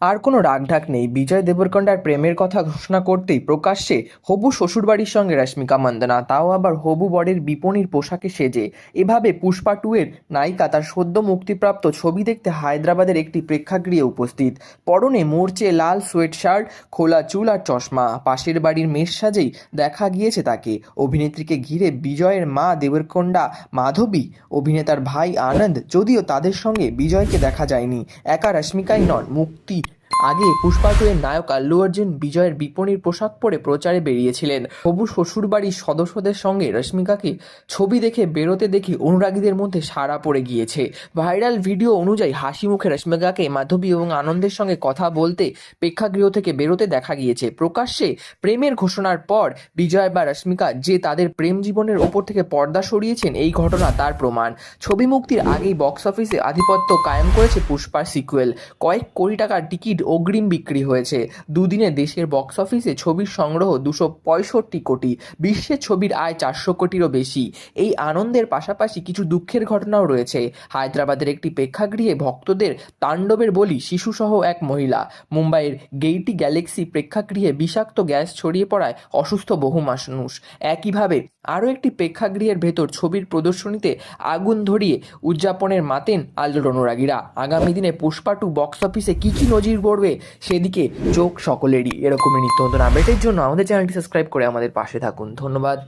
আর কোনো রাগঢাক নেই। বিজয় দেবরকন্ডার প্রেমের কথা ঘোষণা করতেই প্রকাশ্যে হবু শ্বশুরবাড়ির সঙ্গে রশ্মিকা মন্দনা, তাও আবার হবু বরের বিপণীর পোশাকে সেজে। এভাবে পুষ্পা টু এর নায়িকা তার সদ্য মুক্তিপ্রাপ্ত ছবি দেখতে হায়দ্রাবাদের একটি প্রেক্ষাগৃহে উপস্থিত। পরনে মোর্চে লাল সোয়েট শার্ট খোলা চুল আর চশমা। পাশের বাড়ির মেষ সাজেই দেখা গিয়েছে তাকে। অভিনেত্রীকে ঘিরে বিজয়ের মা দেবরকন্ডা, মাধবী, অভিনেতার ভাই আনন্দ, যদিও তাদের সঙ্গে বিজয়কে দেখা যায়নি। একা রশ্মিকাই নন, মুক্তি আগে পুষ্পা টু এর নায়ক আল্লু অর্জুন বিজয়ের বিপণীর পোশাক পরে প্রচারে বেরিয়েছিলেন। হবু শ্বশুরবাড়ির সদস্যদের সঙ্গে রশ্মিকাকে ছবি দেখে বেরোতে দেখি অনুরাগীদের মধ্যে সারা পড়ে গিয়েছে। ভাইরাল ভিডিও অনুযায়ী হাসি মুখে রশ্মিকাকে মাধবী এবং আনন্দের সঙ্গে কথা বলতে প্রেক্ষাগৃহ থেকে বেরোতে দেখা গিয়েছে। প্রকাশ্যে প্রেমের ঘোষণার পর বিজয় বা রশ্মিকা যে তাদের প্রেম জীবনের ওপর থেকে পর্দা সরিয়েছেন, এই ঘটনা তার প্রমাণ। ছবি মুক্তির আগেই বক্স অফিসে আধিপত্য কায়েম করেছে পুষ্পার সিকুয়েল। কয়েক কোটি টাকার টিকিট অগ্রিম বিক্রি হয়েছে। দুদিনে দেশের বক্স অফিসে ছবির সংগ্রহ দুশো পঁয়ষট্টি কোটি বিশ্বের ছবির আয় চারশো কোটিরও বেশি। এই আনন্দের পাশাপাশি কিছু দুঃখের ঘটনাও রয়েছে। হায়দ্রাবাদের একটি প্রেক্ষাগৃহে ভক্তদের তাণ্ডবের বলি শিশুসহ এক মহিলা। মুম্বাইয়ের গেইটি গ্যালেক্সি প্রেক্ষাগৃহে বিষাক্ত গ্যাস ছড়িয়ে পড়ায় অসুস্থ বহু মানুষ। একইভাবে আরও একটি প্রেক্ষাগৃহের ভেতর ছবির প্রদর্শনীতে আগুন ধরিয়ে উদযাপনের মাতেন আল্লুর অনুরাগীরা আগামী দিনে পুষ্পা টু বক্স অফিসে কী কী নজির পড়বে সেদিকে চোখ সকলেরই এরকমই নিত্য নতুন আপডেটের জন্য আমাদের চ্যানেলটি সাবস্ক্রাইব করে আমাদের পাশে থাকুন। ধন্যবাদ।